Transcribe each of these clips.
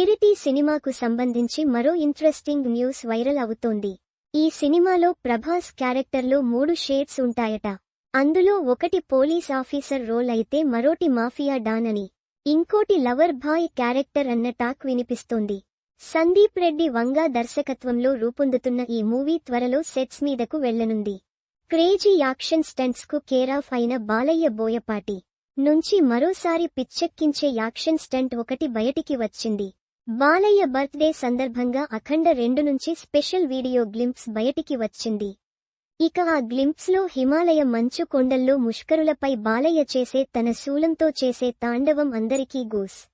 స్పిరిటీ సినిమాకు సంబంధించి మరో ఇంట్రెస్టింగ్ న్యూస్ వైరల్ అవుతోంది. ఈ సినిమాలో ప్రభాస్ క్యారెక్టర్లో మూడు షేడ్స్ ఉంటాయట. అందులో ఒకటి పోలీస్ ఆఫీసర్ రోల్ అయితే మరోటి మాఫియా డాన్ అని. ఇంకోటి లవర్ బాయ్ క్యారెక్టర్ అన్న టాక్ వినిపిస్తోంది. సందీప్ రెడ్డి వంగా దర్శకత్వంలో రూపొందుతున్న ఈ మూవీ త్వరలో సెట్స్ మీదకు వెళ్ళనుంది. క్రేజీ యాక్షన్ స్టంట్స్కు కేరాఫ్ అయిన బాలయ్య బోయపాటి. నుంచి మరోసారి పిచ్చెక్కించే యాక్షన్ స్టంట్ ఒకటి బయటికి వచ్చింది. బాలయ్య బర్త్డే సందర్భంగా అఖండ రెండు నుంచి స్పెషల్ వీడియో గ్లింప్స్ బయటికి వచ్చింది. ఇక ఆ గ్లింప్స్లో హిమాలయ మంచు కొండల్లో ముష్కరులపై బాలయ్య చేసే తన శూలంతో చేసే తాండవం అందరికీ గూస్.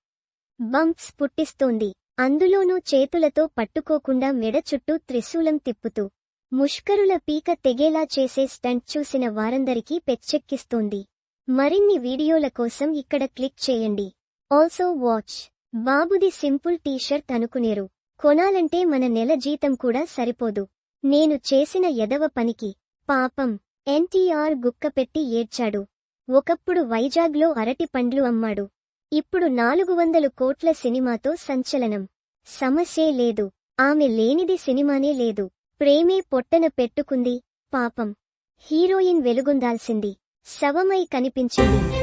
బంప్స్ పుట్టిస్తోంది. అందులోనూ చేతులతో పట్టుకోకుండా మెడ చుట్టూ త్రిశూలం తిప్పుతూ ముష్కరుల పీక తెగేలా చేసే స్టంట్ చూసిన వారందరికీ పెచ్చెక్కిస్తోంది. మరిన్ని వీడియోల కోసం ఇక్కడ క్లిక్ చేయండి. Also watch. బాబుది సింపుల్ టీషర్ట్ అనుకునేరు. కొనాలంటే మన నెల జీతం కూడా సరిపోదు. నేను చేసిన ఎదవ పనికి పాపం ఎన్టీఆర్ గుక్కపెట్టి ఏడ్చాడు. ఒకప్పుడు వైజాగ్లో అరటి పండ్లు అమ్మాడు. ఇప్పుడు నాలుగు వందలు కోట్ల సినిమాతో సంచలనం. సమస్యే లేదు. ఆమె లేనిది సినిమానే లేదు. ప్రేమే పొట్టన పెట్టుకుంది. పాపం. హీరోయిన్ వెలుగొందాల్సింది. శవమై కనిపించింది.